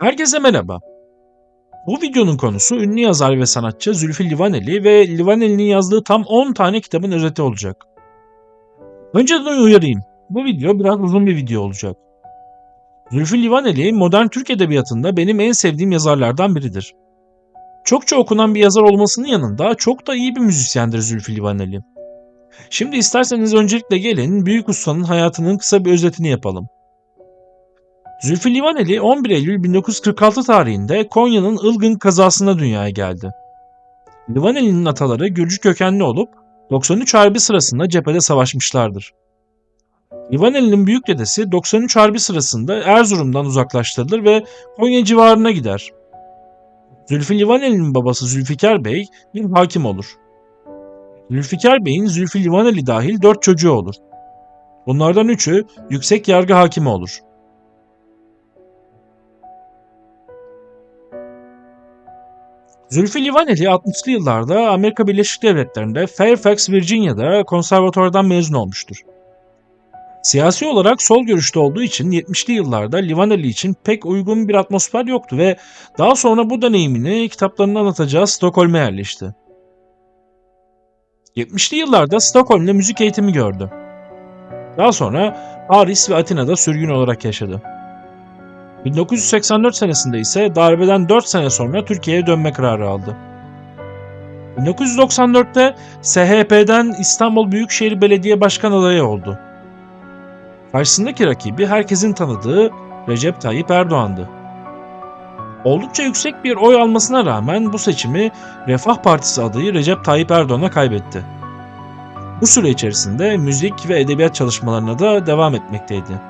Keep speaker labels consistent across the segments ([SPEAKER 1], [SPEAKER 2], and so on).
[SPEAKER 1] Herkese merhaba. Bu videonun konusu ünlü yazar ve sanatçı Zülfü Livaneli ve Livaneli'nin yazdığı tam 10 tane kitabın özeti olacak. Önceden uyarayım. Bu video biraz uzun bir video olacak. Zülfü Livaneli modern Türk edebiyatında benim en sevdiğim yazarlardan biridir. Çokça okunan bir yazar olmasının yanında çok da iyi bir müzisyendir Zülfü Livaneli. Şimdi isterseniz öncelikle gelin büyük ustanın hayatının kısa bir özetini yapalım. Zülfü Livaneli 11 Eylül 1946 tarihinde Konya'nın Ilgın kazasında dünyaya geldi. Livaneli'nin ataları Gürcü kökenli olup 93 Harbi sırasında cephede savaşmışlardır. Livaneli'nin büyük dedesi 93 Harbi sırasında Erzurum'dan uzaklaştırılır ve Konya civarına gider. Zülfü Livaneli'nin babası Zülfikar Bey bir hakim olur. Zülfikar Bey'in Zülfü Livaneli dahil 4 çocuğu olur. Bunlardan üçü yüksek yargı hakimi olur. Zülfü Livaneli 60'lı yıllarda Amerika Birleşik Devletleri'nde Fairfax, Virginia'da konservatuvardan mezun olmuştur. Siyasi olarak sol görüşte olduğu için 70'li yıllarda Livaneli için pek uygun bir atmosfer yoktu ve daha sonra bu deneyimini kitaplarında anlatacağı Stockholm'e yerleşti. 70'li yıllarda Stockholm'de müzik eğitimi gördü. Daha sonra Paris ve Atina'da sürgün olarak yaşadı. 1984 senesinde ise darbeden 4 sene sonra Türkiye'ye dönme kararı aldı. 1994'te SHP'den İstanbul Büyükşehir Belediye Başkan adayı oldu. Karşısındaki rakibi herkesin tanıdığı Recep Tayyip Erdoğan'dı. Oldukça yüksek bir oy almasına rağmen bu seçimi Refah Partisi adayı Recep Tayyip Erdoğan'a kaybetti. Bu süre içerisinde müzik ve edebiyat çalışmalarına da devam etmekteydi.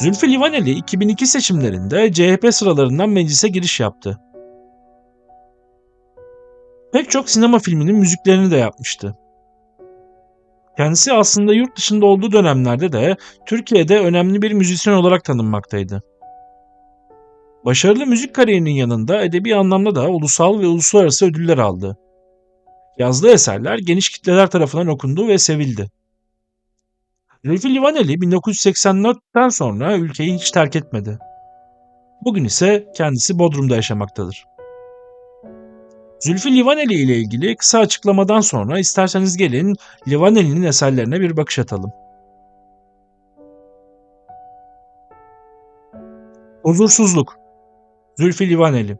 [SPEAKER 1] Zülfü Livaneli 2002 seçimlerinde CHP sıralarından meclise giriş yaptı. Pek çok sinema filminin müziklerini de yapmıştı. Kendisi aslında yurt dışında olduğu dönemlerde de Türkiye'de önemli bir müzisyen olarak tanınmaktaydı. Başarılı müzik kariyerinin yanında edebi anlamda da ulusal ve uluslararası ödüller aldı. Yazdığı eserler geniş kitleler tarafından okundu ve sevildi. Zülfü Livaneli 1984'ten sonra ülkeyi hiç terk etmedi. Bugün ise kendisi Bodrum'da yaşamaktadır. Zülfü Livaneli ile ilgili kısa açıklamadan sonra isterseniz gelin Livaneli'nin eserlerine bir bakış atalım. Huzursuzluk Zülfü Livaneli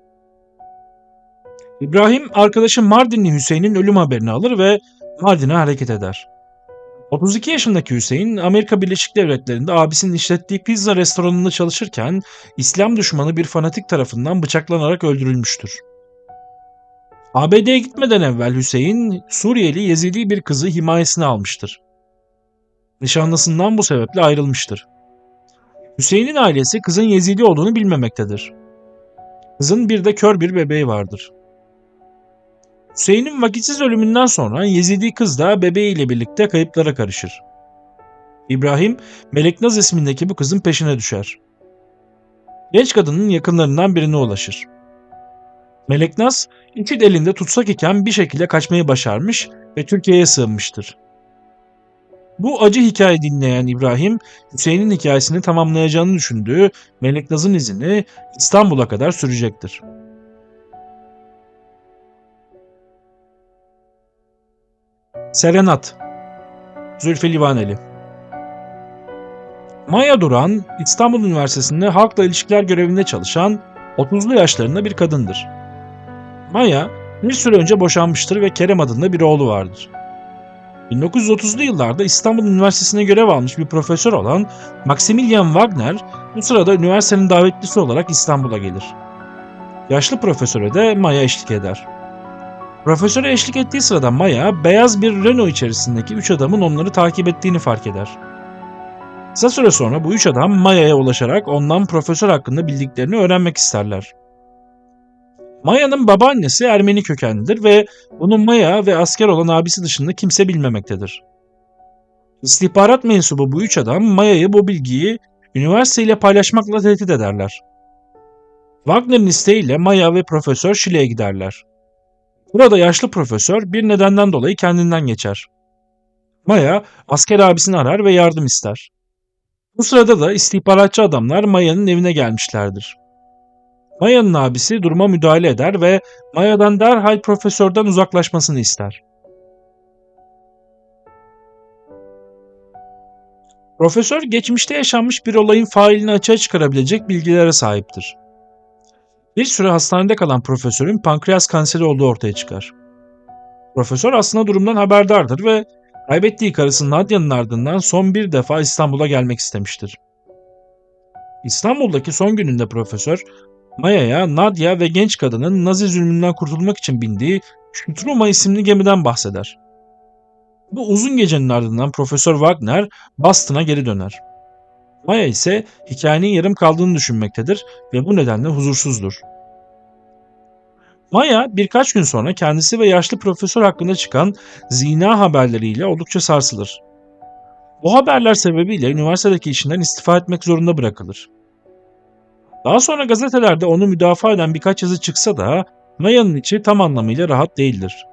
[SPEAKER 1] İbrahim arkadaşı Mardinli Hüseyin'in ölüm haberini alır ve Mardin'e hareket eder. 32 yaşındaki Hüseyin Amerika Birleşik Devletleri'nde abisinin işlettiği pizza restoranında çalışırken İslam düşmanı bir fanatik tarafından bıçaklanarak öldürülmüştür. ABD'ye gitmeden evvel Hüseyin Suriyeli Yezidi bir kızı himayesine almıştır. Nişanlısından bu sebeple ayrılmıştır. Hüseyin'in ailesi kızın Yezidi olduğunu bilmemektedir. Kızın bir de kör bir bebeği vardır. Hüseyin'in vakitsiz ölümünden sonra Yezidi kız da bebeğiyle birlikte kayıplara karışır. İbrahim, Meleknaz ismindeki bu kızın peşine düşer. Genç kadının yakınlarından birine ulaşır. Meleknaz, İçid elinde tutsak iken bir şekilde kaçmayı başarmış ve Türkiye'ye sığınmıştır. Bu acı hikaye dinleyen İbrahim, Hüseyin'in hikayesini tamamlayacağını düşündüğü Meleknaz'ın izini İstanbul'a kadar sürecektir. Serenat Zülfü Livaneli Maya Duran, İstanbul Üniversitesi'nde halkla ilişkiler görevinde çalışan 30'lu yaşlarında bir kadındır. Maya, bir süre önce boşanmıştır ve Kerem adında bir oğlu vardır. 1930'lu yıllarda İstanbul Üniversitesi'ne görev almış bir profesör olan Maximilian Wagner bu sırada üniversitenin davetlisi olarak İstanbul'a gelir. Yaşlı profesöre de Maya eşlik eder. Profesöre eşlik ettiği sırada Maya, beyaz bir Renault içerisindeki üç adamın onları takip ettiğini fark eder. Kısa süre sonra bu üç adam Maya'ya ulaşarak ondan profesör hakkında bildiklerini öğrenmek isterler. Maya'nın babaannesi Ermeni kökenlidir ve bunun Maya ve asker olan abisi dışında kimse bilmemektedir. İstihbarat mensubu bu üç adam Maya'yı bu bilgiyi üniversiteyle paylaşmakla tehdit ederler. Wagner'in isteğiyle Maya ve profesör Şile'ye giderler. Burada yaşlı profesör bir nedenden dolayı kendinden geçer. Maya asker abisini arar ve yardım ister. Bu sırada da istihbaratçı adamlar Maya'nın evine gelmişlerdir. Maya'nın abisi duruma müdahale eder ve Maya'dan derhal profesörden uzaklaşmasını ister. Profesör geçmişte yaşanmış bir olayın failini açığa çıkarabilecek bilgilere sahiptir. Bir süre hastanede kalan profesörün pankreas kanseri olduğu ortaya çıkar. Profesör aslında durumdan haberdardır ve kaybettiği karısı Nadia'nın ardından son bir defa İstanbul'a gelmek istemiştir. İstanbul'daki son gününde profesör, Maya'ya Nadia ve genç kadının Nazi zulmünden kurtulmak için bindiği Şutruma isimli gemiden bahseder. Bu uzun gecenin ardından Profesör Wagner Boston'a geri döner. Maya ise hikayenin yarım kaldığını düşünmektedir ve bu nedenle huzursuzdur. Maya birkaç gün sonra kendisi ve yaşlı profesör hakkında çıkan zina haberleriyle oldukça sarsılır. Bu haberler sebebiyle üniversitedeki işinden istifa etmek zorunda bırakılır. Daha sonra gazetelerde onu müdafaa eden birkaç yazı çıksa da Maya'nın içi tam anlamıyla rahat değildir.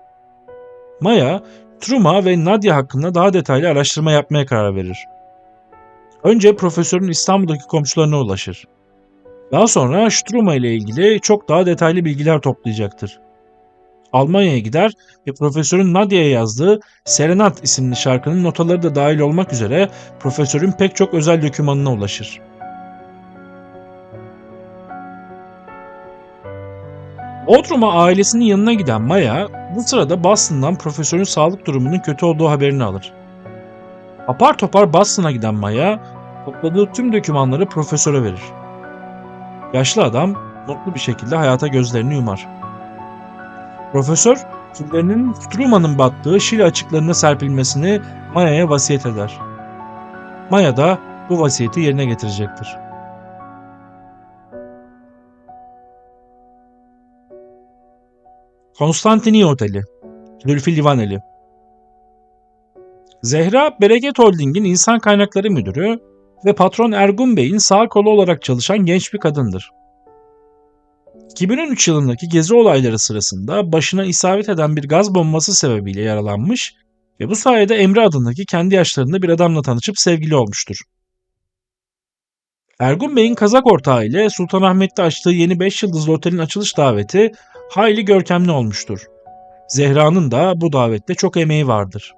[SPEAKER 1] Maya, Truma ve Nadia hakkında daha detaylı araştırma yapmaya karar verir. Önce profesörün İstanbul'daki komşularına ulaşır. Daha sonra Struma ile ilgili çok daha detaylı bilgiler toplayacaktır. Almanya'ya gider ve profesörün Nadia'ya yazdığı Serenat isimli şarkının notaları da dahil olmak üzere profesörün pek çok özel dokümanına ulaşır. Bodrum'a ailesinin yanına giden Maya bu sırada Boston'dan profesörün sağlık durumunun kötü olduğu haberini alır. Apar topar Boston'a giden Maya topladığı tüm dokümanları profesöre verir. Yaşlı adam mutlu bir şekilde hayata gözlerini yumar. Profesör, küllerinin Struma'nın battığı Şili açıklarına serpilmesini Maya'ya vasiyet eder. Maya da bu vasiyeti yerine getirecektir. Konstantini Oteli Zülfü Livaneli Zehra, Bereket Holding'in insan kaynakları müdürü ve patron Ergun Bey'in sağ kolu olarak çalışan genç bir kadındır. 2013 yılındaki gezi olayları sırasında başına isabet eden bir gaz bombası sebebiyle yaralanmış ve bu sayede Emre adındaki kendi yaşlarında bir adamla tanışıp sevgili olmuştur. Ergun Bey'in kazak ortağı ile Sultanahmet'te açtığı yeni 5 yıldızlı otelin açılış daveti hayli görkemli olmuştur. Zehra'nın da bu davette çok emeği vardır.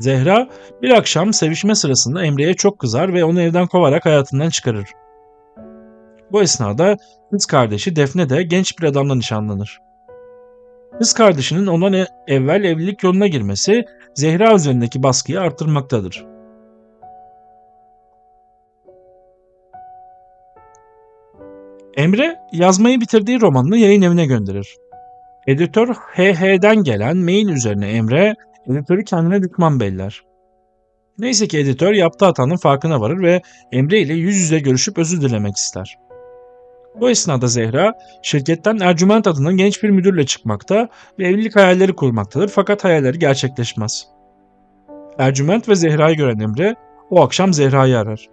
[SPEAKER 1] Zehra bir akşam sevişme sırasında Emre'ye çok kızar ve onu evden kovarak hayatından çıkarır. Bu esnada kız kardeşi Defne de genç bir adamla nişanlanır. Kız kardeşinin ondan evvel evlilik yoluna girmesi Zehra üzerindeki baskıyı arttırmaktadır. Emre yazmayı bitirdiği romanını yayın evine gönderir. Editör HH'den gelen mail üzerine Emre editörü kendine düşman beller. Neyse ki editör yaptığı hatanın farkına varır ve Emre ile yüz yüze görüşüp özür dilemek ister. Bu esnada Zehra şirketten Ercüment adına genç bir müdürle çıkmakta ve evlilik hayalleri kurmaktadır fakat hayalleri gerçekleşmez. Ercüment ve Zehra'yı gören Emre o akşam Zehra'yı arar.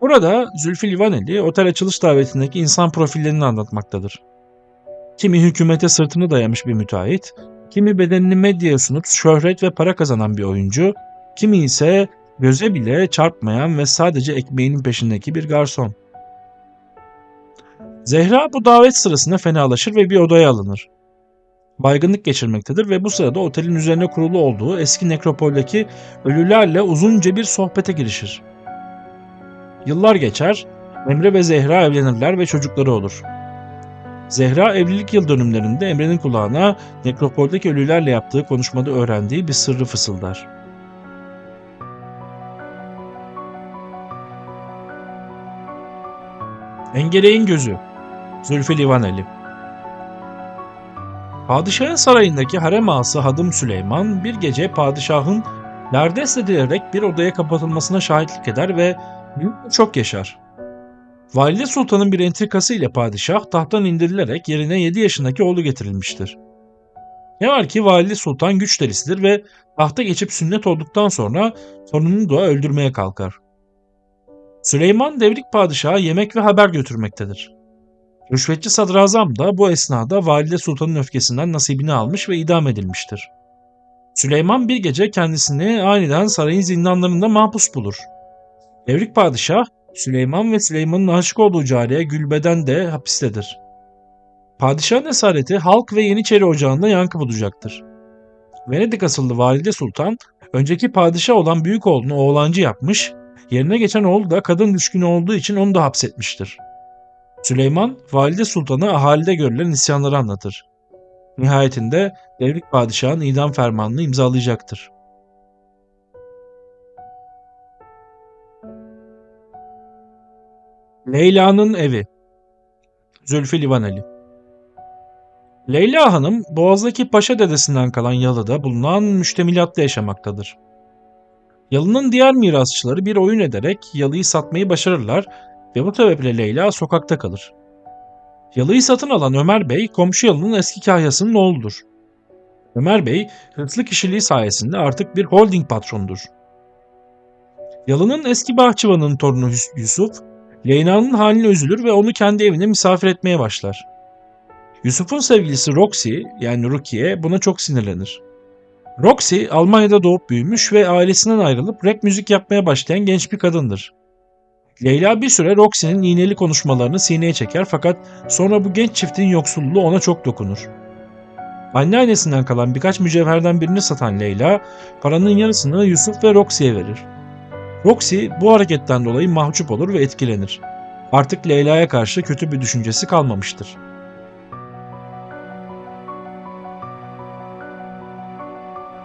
[SPEAKER 1] Burada Zülfü Livaneli otel açılış davetindeki insan profillerini anlatmaktadır. Kimi hükümete sırtını dayamış bir müteahhit, kimi bedenini medyaya sunup şöhret ve para kazanan bir oyuncu, kimi ise göze bile çarpmayan ve sadece ekmeğinin peşindeki bir garson. Zehra bu davet sırasında fenalaşır ve bir odaya alınır. Baygınlık geçirmektedir ve bu sırada otelin üzerine kurulu olduğu eski nekropoldeki ölülerle uzunca bir sohbete girişir. Yıllar geçer, Emre ve Zehra evlenirler ve çocukları olur. Zehra evlilik yıl dönümlerinde Emre'nin kulağına nekropoldeki ölülerle yaptığı konuşmada öğrendiği bir sırrı fısıldar. Engereğin Gözü Zülfü Livaneli Padişahın sarayındaki harem ağası Hadım Süleyman bir gece padişahın derdest edilerek bir odaya kapatılmasına şahitlik eder ve şok yaşar. Valide Sultan'ın bir entrikası ile padişah tahttan indirilerek yerine 7 yaşındaki oğlu getirilmiştir. Ne var ki Valide Sultan güç delisidir ve tahta geçip sünnet olduktan sonra torununu da öldürmeye kalkar. Süleyman devrik padişaha yemek ve haber götürmektedir. Rüşvetçi sadrazam da bu esnada Valide Sultan'ın öfkesinden nasibini almış ve idam edilmiştir. Süleyman bir gece kendisini aniden sarayın zindanlarında mahpus bulur. Devrik padişah Süleyman ve Süleyman'ın aşık olduğu cariye Gülbeden de hapistedir. Padişahın esareti halk ve Yeniçeri Ocağı'nda yankı bulacaktır. Venedik asıllı Valide Sultan önceki padişah olan büyük oğlunu oğlancı yapmış, yerine geçen oğlu da kadın düşkünü olduğu için onu da hapsetmiştir. Süleyman, Valide Sultan'a ahalide görülen isyanları anlatır. Nihayetinde Devrik Padişah'ın idam fermanını imzalayacaktır. Leyla'nın evi Zülfü Livaneli Leyla Hanım, Boğaz'daki Paşa dedesinden kalan yalıda bulunan müştemilatta yaşamaktadır. Yalının diğer mirasçıları bir oyun ederek yalıyı satmayı başarırlar ve bu sebeple Leyla sokakta kalır. Yalıyı satın alan Ömer Bey, komşu yalının eski kahyasının oğludur. Ömer Bey, hırslı kişiliği sayesinde artık bir holding patronudur. Yalının eski bahçıvanın torunu Yusuf, Leyla'nın haline üzülür ve onu kendi evine misafir etmeye başlar. Yusuf'un sevgilisi Roxy yani Rukiye buna çok sinirlenir. Roxy Almanya'da doğup büyümüş ve ailesinden ayrılıp rap müzik yapmaya başlayan genç bir kadındır. Leyla bir süre Roxy'nin iğneli konuşmalarını sineye çeker fakat sonra bu genç çiftin yoksulluğu ona çok dokunur. Anneannesinden kalan birkaç mücevherden birini satan Leyla, paranın yarısını Yusuf ve Roxy'ye verir. Roxy bu hareketten dolayı mahcup olur ve etkilenir. Artık Leyla'ya karşı kötü bir düşüncesi kalmamıştır.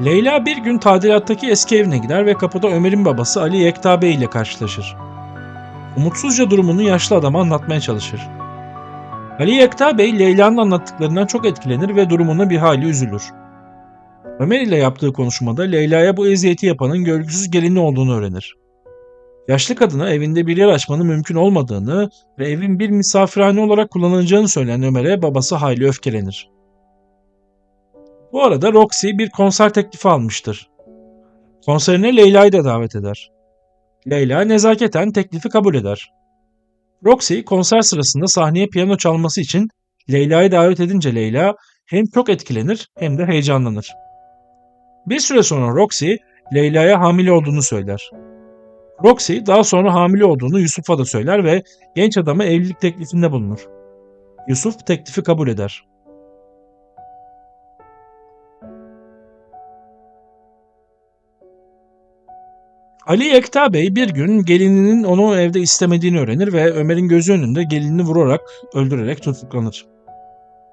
[SPEAKER 1] Leyla bir gün tadilattaki eski evine gider ve kapıda Ömer'in babası Ali Yekta Bey ile karşılaşır. Umutsuzca durumunu yaşlı adama anlatmaya çalışır. Ali Yekta Bey Leyla'nın anlattıklarından çok etkilenir ve durumuna bir hali üzülür. Ömer ile yaptığı konuşmada Leyla'ya bu eziyeti yapanın görgüsüz gelini olduğunu öğrenir. Yaşlı kadına evinde bir yer açmanın mümkün olmadığını ve evin bir misafirhane olarak kullanılacağını söyleyen Ömer'e babası hayli öfkelenir. Bu arada Roxy bir konser teklifi almıştır. Konserine Leyla'yı da davet eder. Leyla nezaketen teklifi kabul eder. Roxy konser sırasında sahneye piyano çalması için Leyla'yı davet edince Leyla hem çok etkilenir hem de heyecanlanır. Bir süre sonra Roxy Leyla'ya hamile olduğunu söyler. Roxy daha sonra hamile olduğunu Yusuf'a da söyler ve genç adama evlilik teklifinde bulunur. Yusuf teklifi kabul eder. Ali Yekta Bey bir gün gelininin onu evde istemediğini öğrenir ve Ömer'in gözü önünde gelinini vurarak, öldürerek tutuklanır.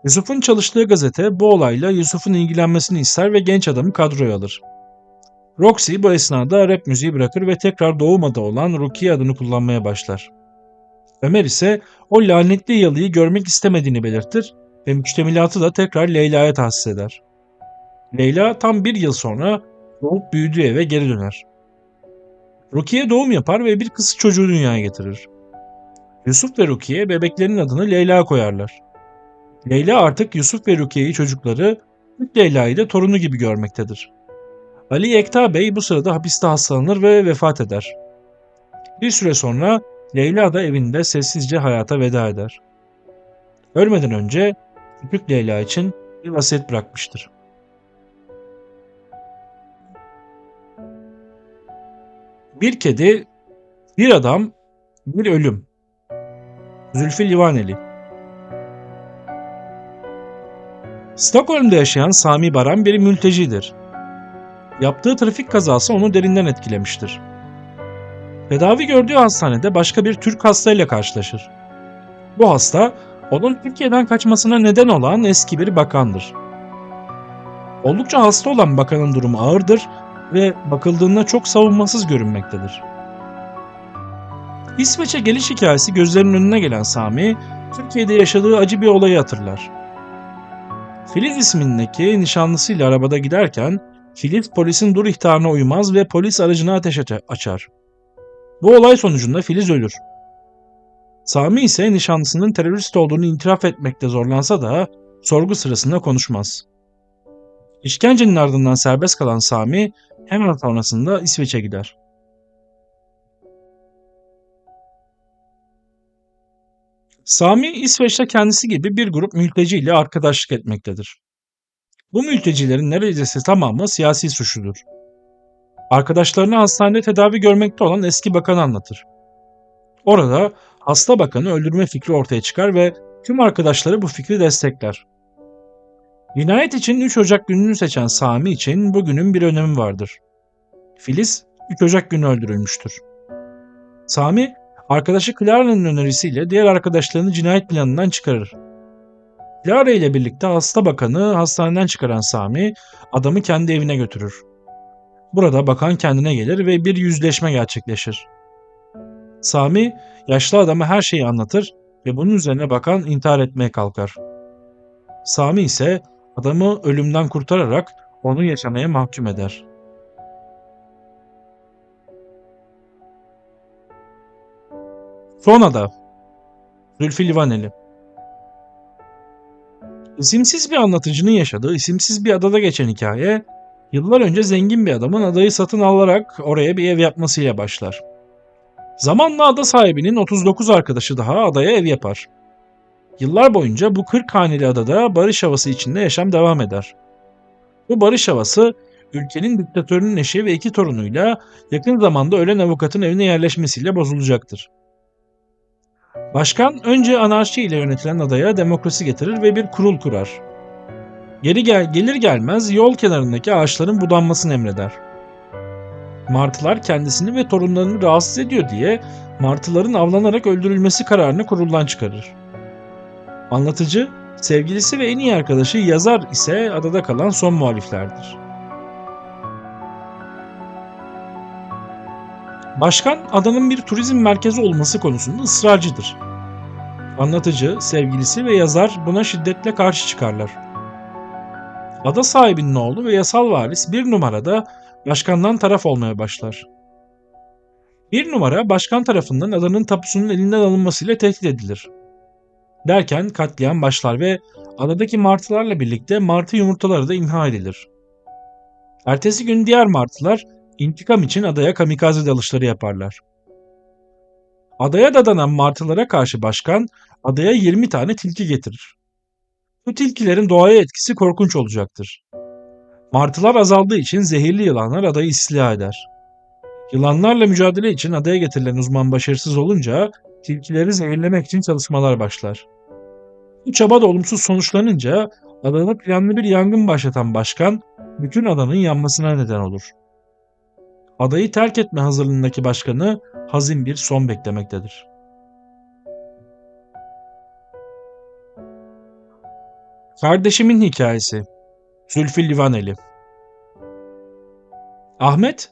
[SPEAKER 1] Yusuf'un çalıştığı gazete bu olayla Yusuf'un ilgilenmesini ister ve genç adamı kadroya alır. Roxy bu esnada rap müziği bırakır ve tekrar doğumada olan Rukiye adını kullanmaya başlar. Ömer ise o lanetli yalıyı görmek istemediğini belirtir ve müştemilatı da tekrar Leyla'ya tahsis eder. Leyla tam bir yıl sonra doğup büyüdüğü eve geri döner. Rukiye doğum yapar ve bir kız çocuğu dünyaya getirir. Yusuf ve Rukiye bebeklerinin adını Leyla koyarlar. Leyla artık Yusuf ve Rukiye'yi çocukları, Leyla'yı da torunu gibi görmektedir. Ali Yekta Bey bu sırada hapiste hastalanır ve vefat eder. Bir süre sonra Leyla da evinde sessizce hayata veda eder. Ölmeden önce küçük Leyla için bir vasiyet bırakmıştır. Bir kedi, bir adam, bir ölüm. Zülfü Livaneli Stockholm'da yaşayan Sami Baran bir mültecidir. Yaptığı trafik kazası onu derinden etkilemiştir. Tedavi gördüğü hastanede başka bir Türk hastayla karşılaşır. Bu hasta, onun Türkiye'den kaçmasına neden olan eski bir bakandır. Oldukça hasta olan bakanın durumu ağırdır ve bakıldığında çok savunmasız görünmektedir. İsveç'e geliş hikayesi gözlerinin önüne gelen Sami, Türkiye'de yaşadığı acı bir olayı hatırlar. Filiz ismindeki nişanlısıyla arabada giderken Filiz polisin dur ihtarına uymaz ve polis aracına ateş açar. Bu olay sonucunda Filiz ölür. Sami ise nişanlısının terörist olduğunu itiraf etmekte zorlansa da sorgu sırasında konuşmaz. İşkencenin ardından serbest kalan Sami hemen sonrasında İsveç'e gider. Sami İsveç'te kendisi gibi bir grup mülteci ile arkadaşlık etmektedir. Bu mültecilerin neredeyse tamamı siyasi suçludur. Arkadaşlarını hastanede tedavi görmekte olan eski bakanı anlatır. Orada hasta bakanı öldürme fikri ortaya çıkar ve tüm arkadaşları bu fikri destekler. Cinayet için 3 Ocak gününü seçen Sami için bugünün bir önemi vardır. Filiz 3 Ocak günü öldürülmüştür. Sami, arkadaşı Clara'nın önerisiyle diğer arkadaşlarını cinayet planından çıkarır. Clara ile birlikte hasta bakanı hastaneden çıkaran Sami adamı kendi evine götürür. Burada bakan kendine gelir ve bir yüzleşme gerçekleşir. Sami yaşlı adama her şeyi anlatır ve bunun üzerine bakan intihar etmeye kalkar. Sami ise adamı ölümden kurtararak onu yaşamaya mahkum eder. Sonra da Zülfü Livaneli İsimsiz bir anlatıcının yaşadığı isimsiz bir adada geçen hikaye, yıllar önce zengin bir adamın adayı satın alarak oraya bir ev yapmasıyla başlar. Zamanla ada sahibinin 39 arkadaşı daha adaya ev yapar. Yıllar boyunca bu 40 haneli adada barış havası içinde yaşam devam eder. Bu barış havası ülkenin diktatörünün eşi ve iki torunuyla yakın zamanda ölen avukatın evine yerleşmesiyle bozulacaktır. Başkan önce anarşi ile yönetilen adaya demokrasi getirir ve bir kurul kurar. Geri gel gelir gelmez yol kenarındaki ağaçların budanmasını emreder. Martılar kendisini ve torunlarını rahatsız ediyor diye martıların avlanarak öldürülmesi kararını kuruldan çıkarır. Anlatıcı, sevgilisi ve en iyi arkadaşı yazar ise adada kalan son muhaliflerdir. Başkan adanın bir turizm merkezi olması konusunda ısrarcıdır. Anlatıcı, sevgilisi ve yazar buna şiddetle karşı çıkarlar. Ada sahibinin oğlu ve yasal varis bir numarada başkandan taraf olmaya başlar. Bir numara başkan tarafından adanın tapusunun elinden alınmasıyla tehdit edilir. Derken katliam başlar ve adadaki martılarla birlikte martı yumurtaları da imha edilir. Ertesi gün diğer martılar intikam için adaya kamikaze dalışları yaparlar. Adaya dadanan martılara karşı başkan adaya 20 tane tilki getirir. Bu tilkilerin doğaya etkisi korkunç olacaktır. Martılar azaldığı için zehirli yılanlar adayı istila eder. Yılanlarla mücadele için adaya getirilen uzman başarısız olunca tilkileri zehirlemek için çalışmalar başlar. Bu çaba da olumsuz sonuçlanınca adada planlı bir yangın başlatan başkan bütün adanın yanmasına neden olur. Adayı terk etme hazırlığındaki başkanı hazin bir son beklemektedir. Kardeşimin hikayesi Zülfü Livaneli Ahmet,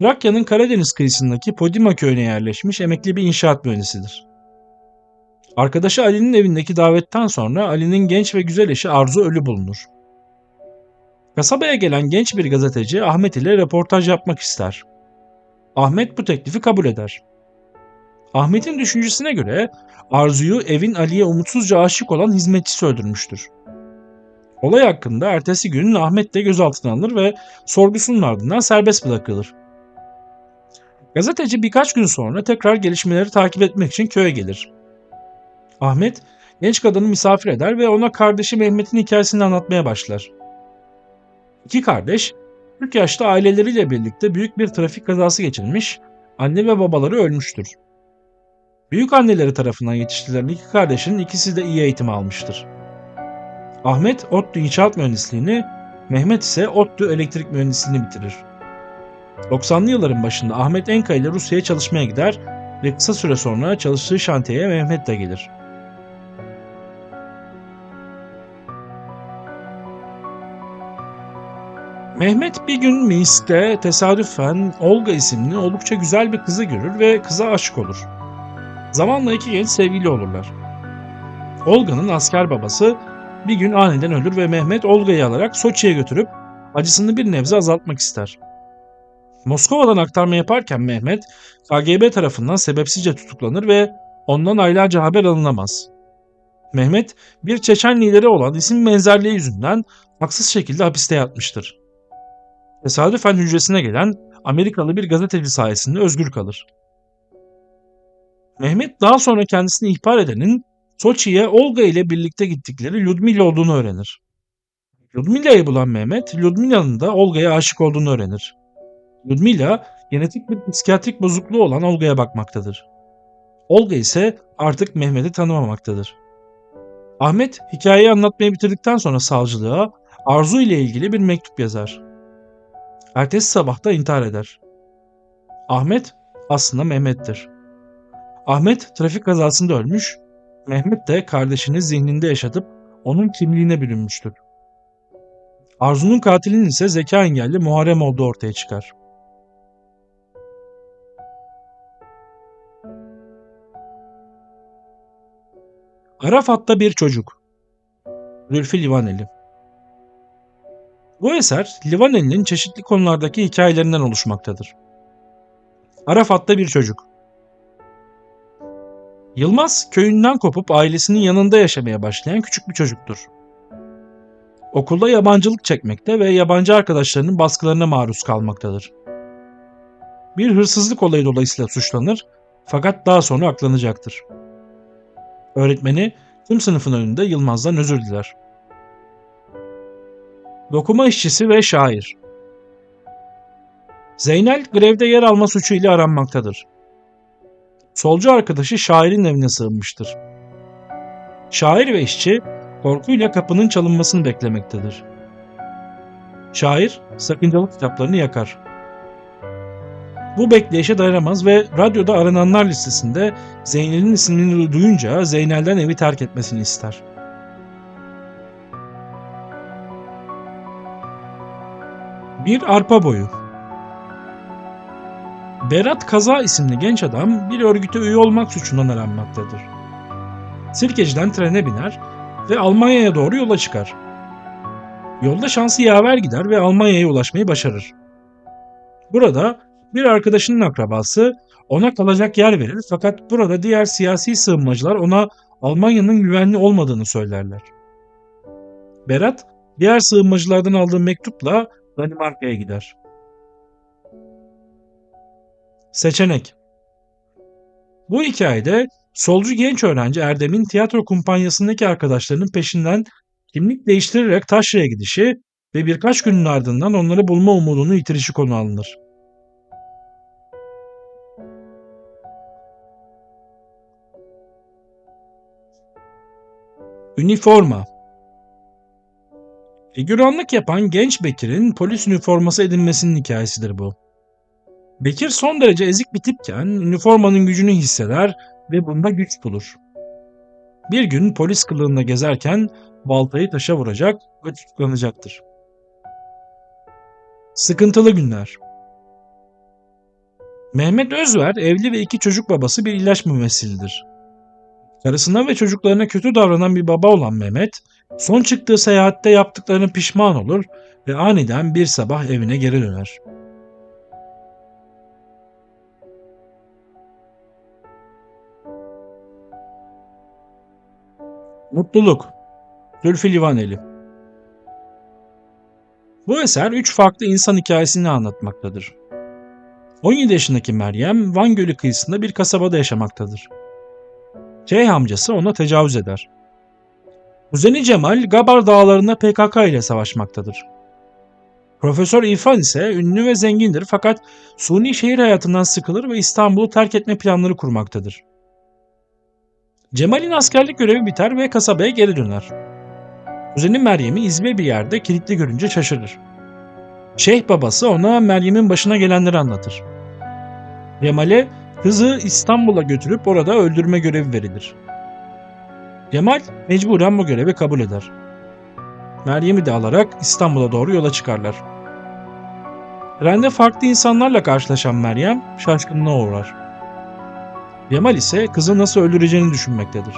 [SPEAKER 1] Trakya'nın Karadeniz kıyısındaki Podima köyüne yerleşmiş emekli bir inşaat mühendisidir. Arkadaşı Ali'nin evindeki davetten sonra Ali'nin genç ve güzel eşi Arzu ölü bulunur. Kasabaya gelen genç bir gazeteci Ahmet ile röportaj yapmak ister. Ahmet bu teklifi kabul eder. Ahmet'in düşüncesine göre Arzu'yu evin Ali'ye umutsuzca aşık olan hizmetçisi öldürmüştür. Olay hakkında ertesi gün Ahmet de gözaltına alınır ve sorgusunun ardından serbest bırakılır. Gazeteci birkaç gün sonra tekrar gelişmeleri takip etmek için köye gelir. Ahmet, genç kadını misafir eder ve ona kardeşi Mehmet'in hikayesini anlatmaya başlar. İki kardeş, 40 yaşta aileleriyle birlikte büyük bir trafik kazası geçirmiş, anne ve babaları ölmüştür. Büyük anneleri tarafından yetiştirilen iki kardeşin ikisi de iyi eğitim almıştır. Ahmet ODTÜ İnşaat Mühendisliğini, Mehmet ise ODTÜ Elektrik Mühendisliğini bitirir. 90'lı yılların başında Ahmet Enka ile Rusya'ya çalışmaya gider ve kısa süre sonra çalıştığı şantiyeye Mehmet de gelir. Mehmet bir gün Minsk'te tesadüfen Olga isimli oldukça güzel bir kızı görür ve kıza aşık olur. Zamanla iki genç sevgili olurlar. Olga'nın asker babası bir gün aniden ölür ve Mehmet Olga'yı alarak Soçi'ye götürüp acısını bir nebze azaltmak ister. Moskova'dan aktarma yaparken Mehmet KGB tarafından sebepsizce tutuklanır ve ondan aylarca haber alınamaz. Mehmet bir Çeçen lideri olan isim benzerliği yüzünden haksız şekilde hapiste yatmıştır. Tesadüfen hücresine gelen Amerikalı bir gazeteci sayesinde özgür kalır. Mehmet daha sonra kendisini ihbar edenin Soçi'ye Olga ile birlikte gittikleri Ludmila olduğunu öğrenir. Ludmila'yı bulan Mehmet, Ludmila'nın da Olga'ya aşık olduğunu öğrenir. Ludmila, genetik bir psikiyatrik bozukluğu olan Olga'ya bakmaktadır. Olga ise artık Mehmet'i tanımamaktadır. Ahmet hikayeyi anlatmayı bitirdikten sonra savcılığa Arzu ile ilgili bir mektup yazar. Ertesi sabah da intihar eder. Ahmet aslında Mehmet'tir. Ahmet trafik kazasında ölmüş, Mehmet de kardeşini zihninde yaşatıp onun kimliğine bürünmüştür. Arzu'nun katilinin ise zeka engelli Muharrem olduğu ortaya çıkar. Arafat'ta bir çocuk. Zülfü Livaneli Bu eser Livaneli'nin çeşitli konulardaki hikayelerinden oluşmaktadır. Arafat'ta bir çocuk. Yılmaz köyünden kopup ailesinin yanında yaşamaya başlayan küçük bir çocuktur. Okulda yabancılık çekmekte ve yabancı arkadaşlarının baskılarına maruz kalmaktadır. Bir hırsızlık olayı dolayısıyla suçlanır fakat daha sonra aklanacaktır. Öğretmeni tüm sınıfın önünde Yılmaz'dan özür diler. Dokuma işçisi ve şair Zeynel grevde yer alma suçu ile aranmaktadır. Solcu arkadaşı şairin evine sığınmıştır. Şair ve işçi korkuyla kapının çalınmasını beklemektedir. Şair sakıncalı kitaplarını yakar. Bu bekleyişe dayanamaz ve radyoda arananlar listesinde Zeynel'in ismini duyunca Zeynel'den evi terk etmesini ister. Bir arpa boyu Berat Kaza isimli genç adam bir örgüte üye olmak suçundan aranmaktadır. Sirkeci'den trene biner ve Almanya'ya doğru yola çıkar. Yolda şansı yaver gider ve Almanya'ya ulaşmayı başarır. Burada bir arkadaşının akrabası ona kalacak yer verir fakat burada diğer siyasi sığınmacılar ona Almanya'nın güvenli olmadığını söylerler. Berat diğer sığınmacılardan aldığı mektupla Danimarka'ya gider. Seçenek Bu hikayede solcu genç öğrenci Erdem'in tiyatro kumpanyasındaki arkadaşlarının peşinden kimlik değiştirerek taşraya gidişi ve birkaç günün ardından onları bulma umudunu yitirişi konu alınır. Üniforma Figüranlık yapan genç Bekir'in polis üniforması edinmesinin hikayesidir bu. Bekir son derece ezik bir tipken üniformanın gücünü hisseder ve bunda güç bulur. Bir gün polis kılığında gezerken baltayı taşa vuracak ve tutuklanacaktır. Sıkıntılı günler Mehmet Özver evli ve iki çocuk babası bir ilaç mümessilidir. Karısına ve çocuklarına kötü davranan bir baba olan Mehmet, son çıktığı seyahatte yaptıklarını pişman olur ve aniden bir sabah evine geri döner. Mutluluk Zülfü Livaneli Bu eser üç farklı insan hikayesini anlatmaktadır. 17 yaşındaki Meryem Van Gölü kıyısında bir kasabada yaşamaktadır. Şeyh amcası ona tecavüz eder. Kuzeni Cemal Gabar dağlarında PKK ile savaşmaktadır. Profesör İrfan ise ünlü ve zengindir fakat suni şehir hayatından sıkılır ve İstanbul'u terk etme planları kurmaktadır. Cemal'in askerlik görevi biter ve kasabaya geri döner. Kuzeni Meryem'i izbe bir yerde kilitli görünce şaşırır. Şeyh babası ona Meryem'in başına gelenleri anlatır. Cemal'e kızı İstanbul'a götürüp orada öldürme görevi verilir. Cemal mecburen bu görevi kabul eder. Meryem'i de alarak İstanbul'a doğru yola çıkarlar. Trende farklı insanlarla karşılaşan Meryem şaşkınlığa uğrar. Cemal ise kızı nasıl öldüreceğini düşünmektedir.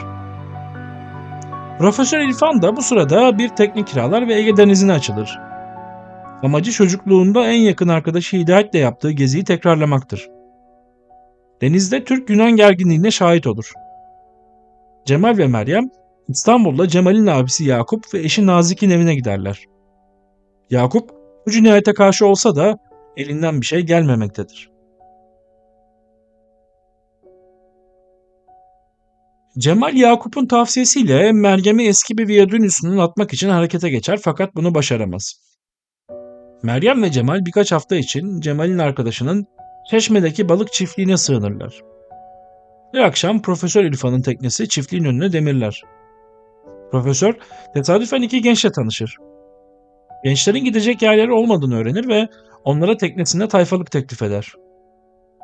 [SPEAKER 1] Profesör İrfan da bu sırada bir tekne kiralar ve Ege Denizi'ne açılır. Amacı çocukluğunda en yakın arkadaşı Hidayet'le yaptığı geziyi tekrarlamaktır. Denizde Türk-Yunan gerginliğine şahit olur. Cemal ve Meryem İstanbul'da Cemal'in abisi Yakup ve eşi Nazik'in evine giderler. Yakup bu cinayete karşı olsa da elinden bir şey gelmemektedir. Cemal Yakup'un tavsiyesiyle Meryem'i eski bir viyadüğün üstünden atmak için harekete geçer fakat bunu başaramaz. Meryem ve Cemal birkaç hafta için Cemal'in arkadaşının Çeşme'deki balık çiftliğine sığınırlar. Bir akşam Profesör İrfan'ın teknesi çiftliğin önüne demirler. Profesör tesadüfen iki gençle tanışır. Gençlerin gidecek yerleri olmadığını öğrenir ve onlara teknesinde tayfalık teklif eder.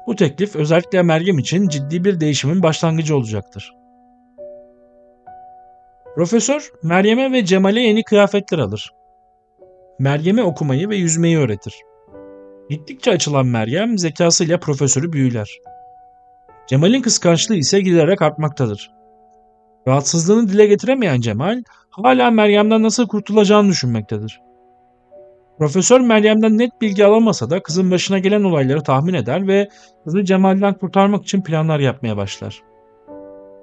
[SPEAKER 1] Bu teklif özellikle Meryem için ciddi bir değişimin başlangıcı olacaktır. Profesör Meryem'e ve Cemal'e yeni kıyafetler alır. Meryem'e okumayı ve yüzmeyi öğretir. Gittikçe açılan Meryem zekasıyla profesörü büyüler. Cemal'in kıskançlığı ise giderek artmaktadır. Rahatsızlığını dile getiremeyen Cemal hala Meryem'den nasıl kurtulacağını düşünmektedir. Profesör Meryem'den net bilgi alamasa da kızın başına gelen olayları tahmin eder ve kızı Cemal'den kurtarmak için planlar yapmaya başlar.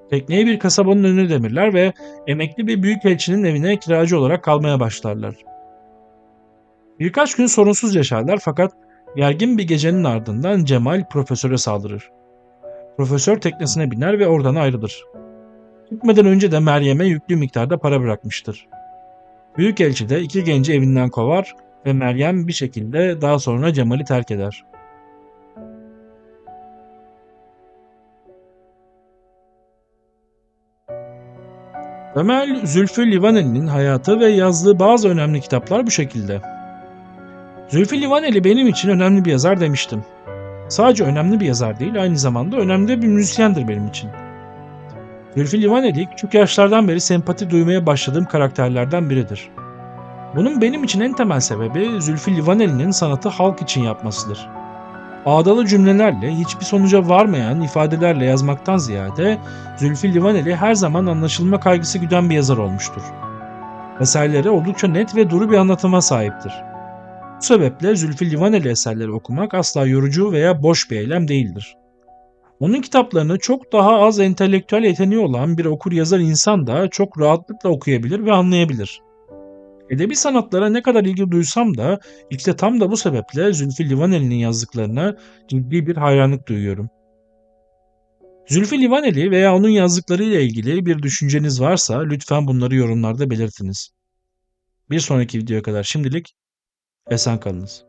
[SPEAKER 1] Tekneyi bir kasabanın önüne demirler ve emekli bir büyükelçinin evine kiracı olarak kalmaya başlarlar. Birkaç gün sorunsuz yaşarlar fakat gergin bir gecenin ardından Cemal profesöre saldırır. Profesör teknesine biner ve oradan ayrılır. Gitmeden önce de Meryem'e yüklü miktarda para bırakmıştır. Büyükelçi de iki genci evinden kovar ve Meryem bir şekilde daha sonra Cemal'i terk eder. Ömer Zülfü Livaneli'nin hayatı ve yazdığı bazı önemli kitaplar bu şekilde. Zülfü Livaneli benim için önemli bir yazar demiştim. Sadece önemli bir yazar değil, aynı zamanda önemli bir müzisyendir benim için. Zülfü Livaneli küçük yaşlardan beri sempati duymaya başladığım karakterlerden biridir. Bunun benim için en temel sebebi Zülfü Livaneli'nin sanatı halk için yapmasıdır. Ağdalı cümlelerle, hiçbir sonuca varmayan ifadelerle yazmaktan ziyade Zülfü Livaneli her zaman anlaşılma kaygısı güden bir yazar olmuştur. Eserleri oldukça net ve duru bir anlatıma sahiptir. Bu sebeple Zülfü Livaneli eserleri okumak asla yorucu veya boş bir eylem değildir. Onun kitaplarını çok daha az entelektüel yeteneği olan bir okur yazar insan da çok rahatlıkla okuyabilir ve anlayabilir. Edebi sanatlara ne kadar ilgi duysam da işte tam da bu sebeple Zülfü Livaneli'nin yazdıklarına ciddi bir hayranlık duyuyorum. Zülfü Livaneli veya onun yazdıklarıyla ilgili bir düşünceniz varsa lütfen bunları yorumlarda belirtiniz. Bir sonraki videoya kadar şimdilik essentials